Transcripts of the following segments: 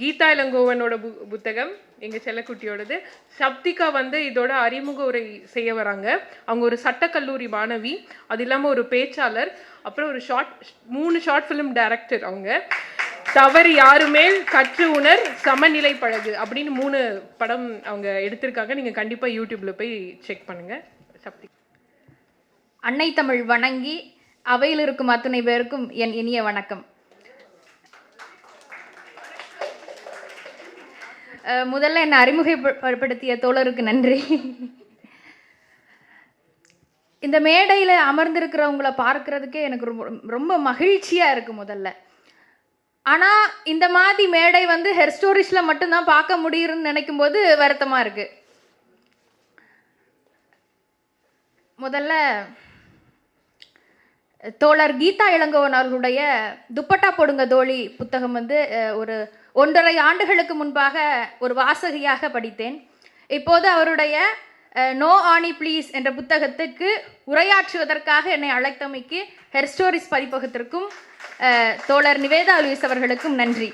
கீதா இளங்கோவனோட பு புத்தகம் எங்கள் செல்லக்குட்டியோடது. சப்திகா வந்து இதோட அறிமுக உரை செய்ய வராங்க. அவங்க ஒரு சட்டக்கல்லூரி மாணவி அது இல்லாமல் ஒரு பேச்சாளர் அப்புறம் ஒரு ஷார்ட் மூணு ஷார்ட் ஃபிலிம் டைரக்டர் அவங்க. தவறு யாருமே கற்று உணர் சமநிலை பழகு அப்படின்னு மூணு படம் அவங்க எடுத்திருக்காங்க. நீங்கள் கண்டிப்பாக யூடியூப்பில் போய் செக் பண்ணுங்கள் சப்தி அன்னை தமிழ் வணங்கி அவையில் இருக்கும் அத்தனை பேருக்கும் என் இனிய வணக்கம். முதல்ல என்னை அறிமுகப்படுத்திய தோழருக்கு நன்றி. இந்த மேடையில் அமர்ந்திருக்கிறவங்கள பார்க்கறதுக்கே எனக்கு ரொம்ப ரொம்ப மகிழ்ச்சியாக இருக்குது முதல்ல. ஆனால் இந்த மாதிரி மேடை வந்து ஹெர் ஸ்டோரிஸில் மட்டும்தான் பார்க்க முடியும்னு நினைக்கும் போது வருத்தமாக இருக்குது முதல்ல தோழர் கீதா இளங்கோவன் அவர்களுடைய துப்பட்டா போடுங்க தோழி புத்தகம் வந்து ஒரு ஒன்றரை ஆண்டுகளுக்கு முன்பாக ஒரு வாசகியாக படித்தேன். இப்போது அவருடைய நோ ஆனி ப்ளீஸ் என்ற புத்தகத்துக்கு உரையாற்றுவதற்காக என்னை அழைத்தமைக்கு ஹெர் ஸ்டோரிஸ் பதிப்பகத்திற்கும் தோழர் நிவேதா லூயிஸ் அவர்களுக்கும் நன்றி.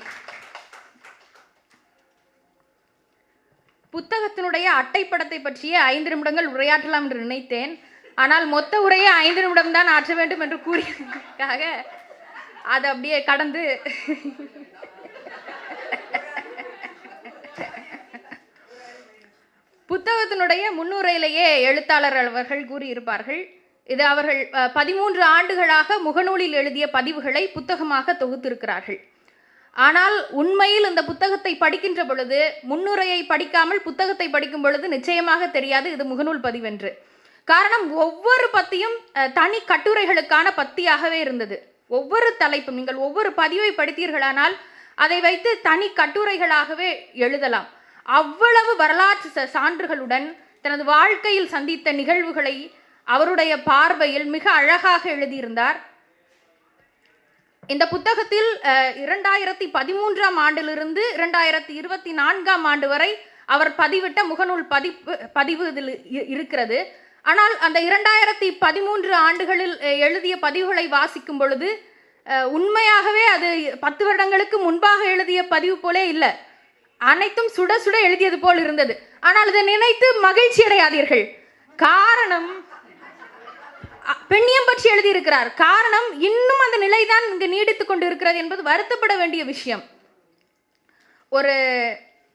புத்தகத்தினுடைய அட்டைப்படத்தை பற்றிய ஐந்து நிமிடங்கள் உரையாற்றலாம் என்று நினைத்தேன். ஆனால் மொத்த உரையை ஐந்து நிமிடம் தான் ஆற்ற வேண்டும் என்று கூறியதற்காக அதை அப்படியே கடந்து புத்தகத்தினுடைய முன்னுரையிலேயே எழுத்தாளர் அவர்கள் கூறியிருப்பார்கள். இது அவர்கள் பதிமூன்று ஆண்டுகளாக முகநூலில் எழுதிய பதிவுகளை புத்தகமாக தொகுத்திருக்கிறார்கள். ஆனால் உண்மையில் இந்த புத்தகத்தை படிக்கின்ற பொழுது முன்னுரையை படிக்காமல் புத்தகத்தை படிக்கும் பொழுது நிச்சயமாக தெரியாது இது முகநூல் பதிவென்று. காரணம் ஒவ்வொரு பத்தியும் தனி கட்டுரைகளுக்கான பத்தியாகவே இருந்தது. ஒவ்வொரு தலைப்பும் நீங்கள் ஒவ்வொரு பதிவை படித்தீர்களானால் அதை வைத்து தனி கட்டுரைகளாகவே எழுதலாம். அவ்வளவு வரலாற்று ச- சான்றுகளுடன் தனது வாழ்க்கையில் சந்தித்த நிகழ்வுகளை அவருடைய பார்வையில் மிக அழகாக எழுதியிருந்தார். இந்த புத்தகத்தில் இரண்டாயிரத்தி பதிமூன்றாம் ஆண்டிலிருந்து இரண்டாயிரத்தி இருபத்தி நான்காம் ஆண்டு வரை அவர் பதிவிட்ட முகநூல் பதிப்பு பதிவு இதில் இருக்கிறது. ஆனால் அந்த இரண்டாயிரத்தி பதிமூன்று ஆண்டுகளில் எழுதிய பதிவுகளை வாசிக்கும் பொழுது உண்மையாகவே அது பத்து வருடங்களுக்கு முன்பாக எழுதிய பதிவு போலே இல்லை. அனைத்தும் சுட சுட எழுதியது போல் இருந்தது. ஆனால் இதை நினைத்து மகிழ்ச்சி அடையாதீர்கள். காரணம் பெண்ணியம் பற்றி எழுதியிருக்கிறார். காரணம் இன்னும் அந்த நிலைதான் இங்கு நீடித்து கொண்டு இருக்கிறது என்பது வருத்தப்பட வேண்டிய விஷயம். ஒரு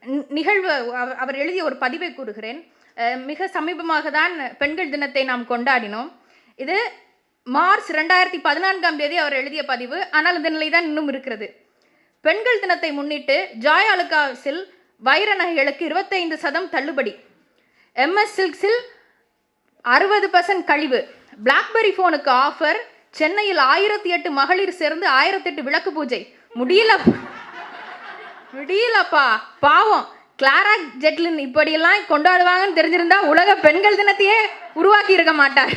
நி- நிகழ்வு அவர் எழுதிய ஒரு பதிவை கூறுகிறேன். மிக சமீபமாக தான் பெண்கள் தினத்தை நாம் கொண்டாடினோம். இது மார்ச் ரெண்டாயிரத்தி பதினான்காம் தேதி அவர் எழுதிய பதிவு. ஆனால் இந்த நிலை தான் இன்னும் இருக்கிறது. பெண்கள் தினத்தை முன்னிட்டு ஜாய் அலுகாஸில் வைர நகைகளுக்கு இருபத்தைந்து சதம் தள்ளுபடி. எம்எஸ் சில்க்ஸில் அறுபது பர்சன்ட் கழிவு. பிளாக்பெரி ஃபோனுக்கு ஆஃபர் சென்னையில் ஆயிரத்தி எட்டு மகளிர் சேர்ந்து ஆயிரத்தி எட்டு விளக்கு பூஜை. முடியல. முடியலப்பா. பாவம். கிளாரா ஜெட்லின் இப்படியெல்லாம் கொண்டாடுவாங்கன்னு தெரிஞ்சிருந்தா உலக பெண்கள் தினத்தையே உருவாக்கி இருக்க மாட்டார்.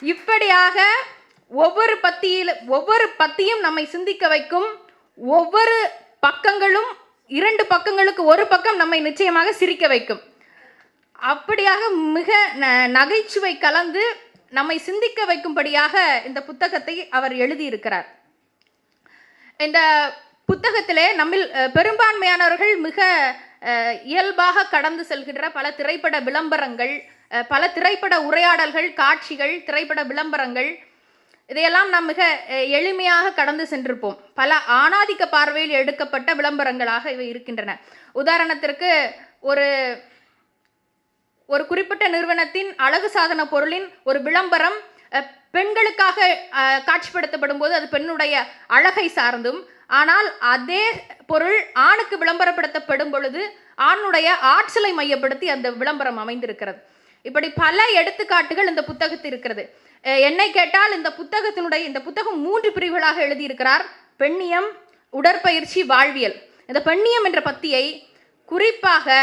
இப்படியாக ஒவ்வொரு பத்தியில் ஒவ்வொரு பத்தியும் நம்மை சிந்திக்க வைக்கும். ஒவ்வொரு பக்கங்களும் இரண்டு பக்கங்களுக்கு ஒரு பக்கம் நம்மை நிச்சயமாக சிரிக்க வைக்கும். அப்படியாக மிக ந- நகைச்சுவை கலந்து நம்மை சிந்திக்க வைக்கும்படியாக இந்த புத்தகத்தை அவர் எழுதியிருக்கிறார். இந்த புத்தகத்திலே நம்மில் பெரும்பான்மையானவர்கள் மிக இயல்பாக கடந்து செல்கின்ற பல திரைப்பட விளம்பரங்கள் பல திரைப்பட உரையாடல்கள் காட்சிகள் திரைப்பட விளம்பரங்கள் இதையெல்லாம் நாம் மிக எளிமையாக கடந்து சென்றிருப்போம். பல ஆணாதிக்க பார்வையில் எடுக்கப்பட்ட விளம்பரங்களாக இவை இருக்கின்றன. உதாரணத்திற்கு ஒரு ஒரு குறிப்பிட்ட நிறுவனத்தின் அழகு சாதன பொருளின் ஒரு விளம்பரம் பெண்களுக்காக காட்சிப்படுத்தப்படும் போது அது பெண்ணுடைய அழகை சார்ந்தும் ஆனால் அதே பொருள் ஆணுக்கு விளம்பரப்படுத்தப்படும் பொழுது ஆணுடைய ஆற்றலை மையப்படுத்தி அந்த விளம்பரம் அமைந்திருக்கிறது. இப்படி பல எடுத்துக்காட்டுகள் இந்த புத்தகத்தில் இருக்கிறது. என்னை கேட்டால் இந்த புத்தகத்தினுடைய இந்த புத்தகம் மூன்று பிரிவுகளாக எழுதியிருக்கிறார். பெண்ணியம் உடற்பயிற்சி வாழ்வியல். இந்த பெண்ணியம் என்ற பத்தியை குறிப்பாக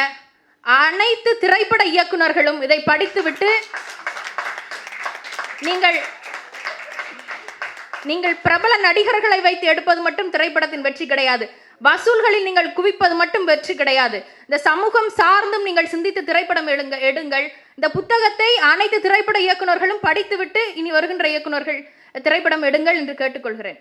அனைத்து திரைப்பட இயக்குனர்களும் இதை படித்துவிட்டு நீங்கள் நீங்கள் பிரபல நடிகர்களை வைத்து எடுப்பது மட்டும் திரைப்படத்தின் வெற்றி கிடையாது. வசூல்களில் நீங்கள் குவிப்பது மட்டும் வெற்றி கிடையாது. இந்த சமூகம் சார்ந்தும் நீங்கள் சிந்தித்து திரைப்படம் எடுங்க எடுங்கள். இந்த புத்தகத்தை அனைத்து திரைப்பட இயக்குனர்களும் படித்துவிட்டு இனி வருகின்ற இயக்குனர்கள் திரைப்படம் எடுங்கள் என்று கேட்டுக்கொள்கிறேன்.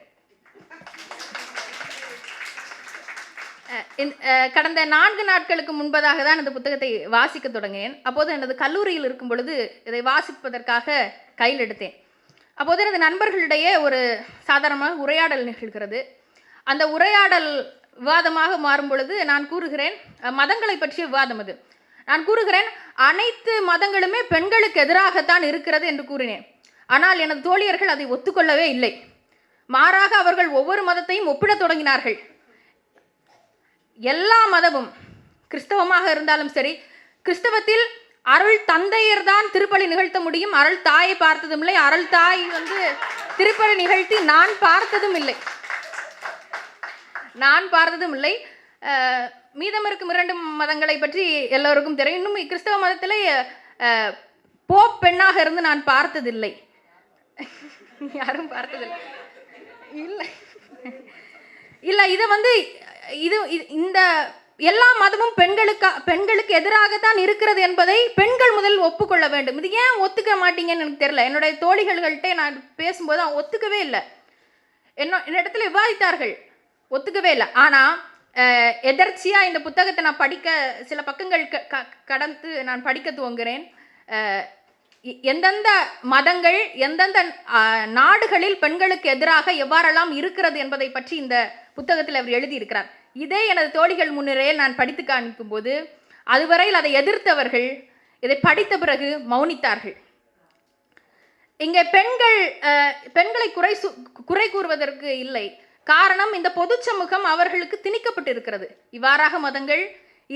கடந்த நான்கு நாட்களுக்கு முன்பதாக தான் இந்த புத்தகத்தை வாசிக்க தொடங்கினேன். அப்போது எனது கல்லூரியில் இருக்கும் பொழுது இதை வாசிப்பதற்காக கையில் எடுத்தேன். அப்போது எனது நண்பர்களிடையே ஒரு சாதாரணமாக உரையாடல் நிகழ்கிறது. அந்த உரையாடல் விவாதமாக மாறும் பொழுது நான் கூறுகிறேன் மதங்களை பற்றிய விவாதம் அது. நான் கூறுகிறேன் அனைத்து மதங்களுமே பெண்களுக்கு எதிராகத்தான் இருக்கிறது என்று கூறினேன். ஆனால் எனது தோழியர்கள் அதை ஒத்துக்கொள்ளவே இல்லை. மாறாக அவர்கள் ஒவ்வொரு மதத்தையும் ஒப்பிடத் தொடங்கினார்கள். எல்லா மதமும் கிறிஸ்தவமாக இருந்தாலும் சரி கிறிஸ்தவத்தில் அருள் தந்தையர் தான் திருப்பலி நிகழ்த்த முடியும். அருள் தாயை பார்த்ததும் இல்லை அருள் தாய் வந்து திருப்பலி நிகழ்த்தி நான் பார்த்ததும் இல்லை நான் பார்த்ததும் இல்லை மீதம் இருக்கும் இரண்டு மதங்களை பற்றி எல்லோருக்கும் தெரியும். இன்னும் கிறிஸ்தவ மதத்தில் போப் பெண்ணாக இருந்து நான் பார்த்ததில்லை. யாரும் பார்த்ததில்லை. இல்லை. இல்லை இதை வந்து இது இந்த எல்லா மதமும் பெண்களுக்கு பெண்களுக்கு எதிராகத்தான் இருக்கிறது என்பதை பெண்கள் முதல் ஒப்புக்கொள்ள வேண்டும். இது ஏன் ஒத்துக்க மாட்டீங்கன்னு எனக்கு தெரியல. என்னுடைய தோழிகள்கிட்ட நான் பேசும்போது அவன் ஒத்துக்கவே இல்லை. என்ன என்னிடத்துல விவாதித்தார்கள். ஒத்துக்கவே இல்லை. ஆனால் எதர்ச்சியாக இந்த புத்தகத்தை நான் படிக்க சில பக்கங்கள் க- க- கடந்து நான் படிக்க துவங்குகிறேன் எந்தெந்த மதங்கள் எந்தெந்த நாடுகளில் பெண்களுக்கு எதிராக எவ்வாறெல்லாம் இருக்கிறது என்பதை பற்றி இந்த புத்தகத்தில் அவர் எழுதியிருக்கிறார். இதே எனது தோழிகள் முன்னிலையில் நான் படித்து காண்பிக்கும்போது அதுவரையில் அதை எதிர்த்தவர்கள் இதை படித்த பிறகு மௌனித்தார்கள். இங்கே பெண்கள் பெண்களை குறை சு- குறை கூறுவதற்கு இல்லை. காரணம் இந்த பொது சமூகம் அவர்களுக்கு திணிக்கப்பட்டு இருக்கிறது இவ்வாறாக மதங்கள்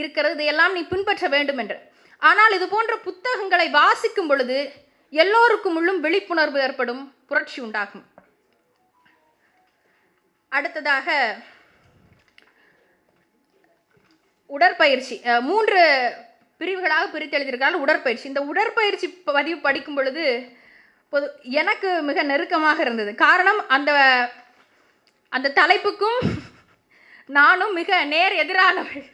இருக்கிறது இதையெல்லாம் நீ பின்பற்ற வேண்டும் என்று ஆனால் இது போன்ற புத்தகங்களை வாசிக்கும் பொழுது எல்லோருக்கும் உள்ளும் விழிப்புணர்வு ஏற்படும் புரட்சி உண்டாகும். அடுத்ததாக உடற்பயிற்சி. மூன்று பிரிவுகளாக பிரித்து எழுதியிருக்கால் உடற்பயிற்சி. இந்த உடற்பயிற்சி பதிவு படிக்கும் பொழுது பொது எனக்கு மிக நெருக்கமாக இருந்தது. காரணம் அந்த அந்த தலைப்புக்கும் நானும் மிக நேர் எதிரானவள்.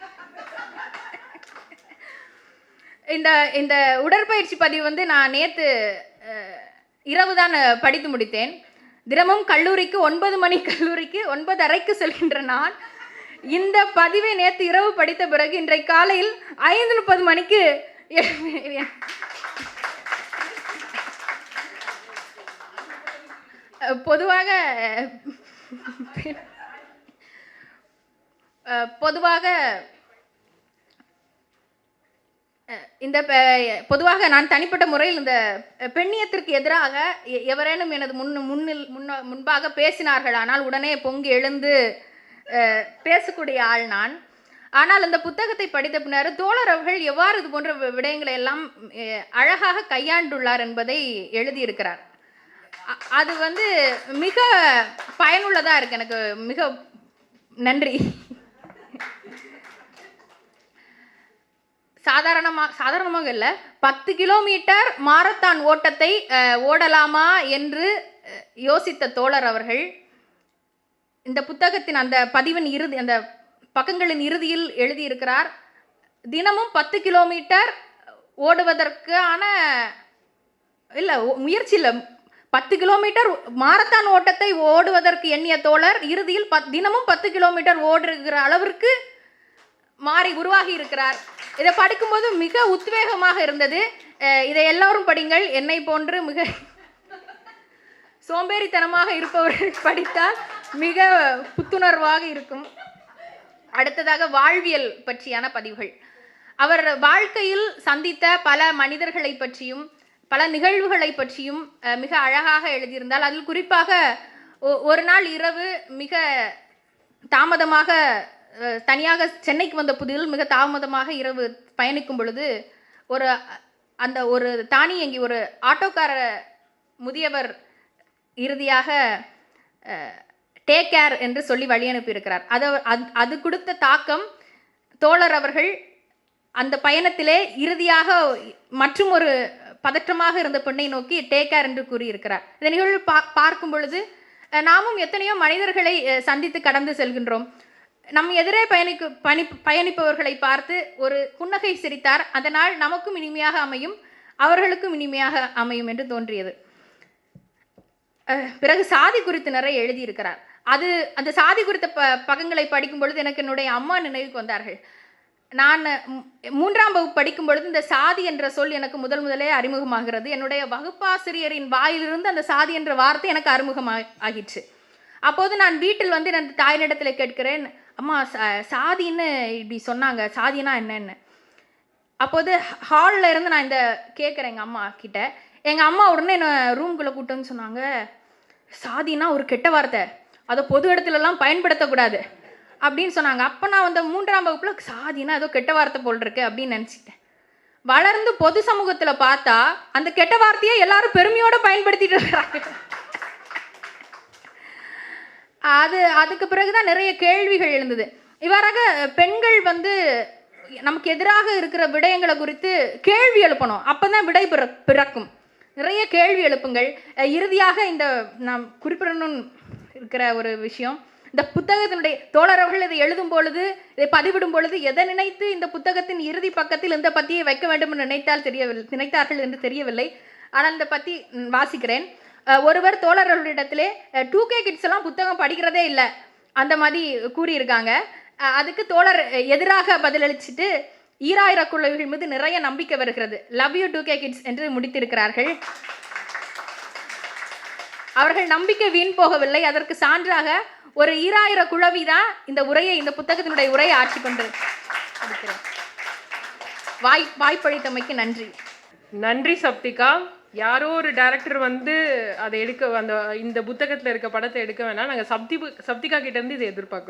இந்த இந்த உடற்பயிற்சி பதிவு வந்து நான் நேற்று இரவு தான் படித்து முடித்தேன். தினமும் கல்லூரிக்கு ஒன்பது மணி கல்லூரிக்கு ஒன்பது அறைக்கு செல்கின்ற நான் இந்த பதிவை நேற்று இரவு படித்த பிறகு இன்றைக்கு காலையில் ஐந்து முப்பது மணிக்கு பொதுவாக பொதுவாக இந்த பொதுவாக நான் தனிப்பட்ட முறையில் இந்த பெண்ணியத்திற்கு எதிராக எ- எவரேனும் எனது முன் முன்னில் முன்ன முன்பாக பேசினார்கள். ஆனால் உடனே பொங்கி எழுந்து பேசக்கூடிய ஆள் நான். ஆனால் அந்த புத்தகத்தை படித்த பின்னர் தோழர் அவர்கள் எவ்வாறு இது போன்ற விடயங்களை எல்லாம் அழகாக கையாண்டுள்ளார் என்பதை எழுதியிருக்கிறார். அது வந்து மிக பயனுள்ளதாக இருக்கு. எனக்கு மிக நன்றி. சாதாரணமாக சாதாரணமாக இல்லை. பத்து கிலோமீட்டர் மாரத்தான் ஓட்டத்தை ஓடலாமா என்று யோசித்த தோழர் அவர்கள் இந்த புத்தகத்தின் அந்த பதிவின் இறுதி அந்த பக்கங்களின் இறுதியில் எழுதியிருக்கிறார் தினமும் பத்து கிலோமீட்டர் ஓடுவதற்கான இல்லை முயற்சி இல்லை பத்து கிலோமீட்டர் மாரத்தான் ஓட்டத்தை ஓடுவதற்கு எண்ணிய தோழர் இறுதியில் பத் தினமும் பத்து கிலோமீட்டர் ஓடுகிற அளவிற்கு மாறி உருவாகி இருக்கிறார். இதை படிக்கும்போது மிக உத்வேகமாக இருந்தது. இதை எல்லோரும் படிங்கள். என்னை போன்று மிக சோம்பேறித்தனமாக இருப்பவர்கள் படித்தால் மிக புத்துணர்வாக இருக்கும். அடுத்ததாக வாழ்வியல் பற்றியான பதிவுகள். அவர் வாழ்க்கையில் சந்தித்த பல மனிதர்களை பற்றியும் பல நிகழ்வுகளை பற்றியும் மிக அழகாக எழுதியிருந்தால் அதில் குறிப்பாக ஒ- ஒரு நாள் இரவு மிக தாமதமாக தனியாக சென்னைக்கு வந்த புதிதில் மிக தாமதமாக இரவு பயணிக்கும் பொழுது ஒரு அந்த ஒரு தானியங்கி ஒரு ஆட்டோக்கார முதியவர் இறுதியாக டேக் கேர் என்று சொல்லி வழி அனுப்பியிருக்கிறார். அது அது கொடுத்த தாக்கம் தோழர் அவர்கள் அந்த பயணத்திலே இறுதியாக மற்றும் ஒரு பதற்றமாக இருந்த பெண்ணை நோக்கி டேக் கேர் என்று கூறியிருக்கிறார். இந்த நிகழ்வு பா பார்க்கும் பொழுது நாமும் எத்தனையோ மனிதர்களை சந்தித்து கடந்து செல்கின்றோம். நம் எதிரே பயணிக்கு பணி பயணிப்பவர்களை பார்த்து ஒரு புன்னகை சிரித்தார். அதனால் நமக்கும் இனிமையாக அமையும் அவர்களுக்கும் இனிமையாக அமையும் என்று தோன்றியது. பிறகு சாதி குறித்து நிறைய எழுதியிருக்கிறார். அது அந்த சாதி குறித்த ப பகங்களை படிக்கும் பொழுது எனக்கு என்னுடைய அம்மா நினைவுக்கு வந்தார்கள். நான் மூன்றாம் வகுப்பு படிக்கும் பொழுது இந்த சாதி என்ற சொல் எனக்கு முதல் முதலே அறிமுகமாகிறது. என்னுடைய வகுப்பாசிரியரின் வாயிலிருந்து அந்த சாதி என்ற வார்த்தை எனக்கு அறிமுகமாக ஆகிடுச்சு அப்போது நான் வீட்டில் வந்து நான் தாயினிடத்தில் கேட்கிறேன் அம்மா சா- சாதின்னு இப்படி சொன்னாங்க சாதினா என்னென்னு? அப்போது ஹாலில் இருந்து நான் இந்த கேட்குறேன் எங்கள் அம்மா கிட்ட. எங்கள் அம்மா உடனே என்னை ரூம்குள்ளே கூட்டன்னு சொன்னாங்க சாதினா ஒரு கெட்ட வார்த்தை. அதை பொது இடத்துலலாம் பயன்படுத்தக்கூடாது. அப்படின்னு சொன்னாங்க. அப்போ நான் வந்து மூன்றாம் வகுப்பில் சாதினா ஏதோ கெட்ட வார்த்தை போல் இருக்கு அப்படின்னு நினச்சிட்டேன். வளர்ந்து பொது சமூகத்தில் பார்த்தா அந்த கெட்ட வார்த்தையை எல்லாரும் பெருமையோடு பயன்படுத்திட்டு இருக்கிறாங்க அது அதுக்கு பிறகுதான் நிறைய கேள்விகள் எழுந்தது. இவ்வாறாக பெண்கள் வந்து நமக்கு எதிராக இருக்கிற விடயங்களை குறித்து கேள்வி எழுப்பணும். அப்பதான் விடை பிற பிறக்கும். நிறைய கேள்வி எழுப்புங்கள். இறுதியாக இந்த நாம் குறிப்பிடணும் இருக்கிற ஒரு விஷயம் இந்த புத்தகத்தினுடைய தோழர் அவர்கள் இதை எழுதும் பொழுது இதை பதிவிடும் பொழுது எதை நினைத்து இந்த புத்தகத்தின் இறுதி பக்கத்தில் இந்த பத்தியை வைக்க வேண்டும் என்று நினைத்தால் தெரியவில்லை நினைத்தார்கள் என்று தெரியவில்லை. ஆனால் இந்த பத்தி வாசிக்கிறேன். ஒருவர் தோழர்களிடத்திலே டூ கே கிட்ஸ் எல்லாம் புத்தகம் படிக்கிறதே இல்லை அந்த மாதிரி கூறியிருக்காங்க. அதுக்கு தோழர் எதிராக பதிலளிச்சுட்டு ஈராயிர குழுவிகள் மீது நிறைய நம்பிக்கை வருகிறது. Love you two K kids என்று முடித்திருக்கிறார்கள். அவர்கள் நம்பிக்கை வீண் போகவில்லை. அதற்கு சான்றாக ஒரு ஈராயிர குழவி தான் இந்த உரையை இந்த புத்தகத்தினுடைய உரையை ஆட்சி கொண்டு இருக்கிறேன். வாய் வாய்ப்பளித்தமைக்கு நன்றி. நன்றி சப்திகா. யாரோ ஒரு டேரக்டர் வந்து அதை எடுக்க அந்த இந்த புத்தகத்தில் இருக்க படத்தை எடுக்க வேணாம். நாங்கள் சப்தி சப்திகா கிட்டேருந்து இதை எதிர்பார்க்கிறோம்.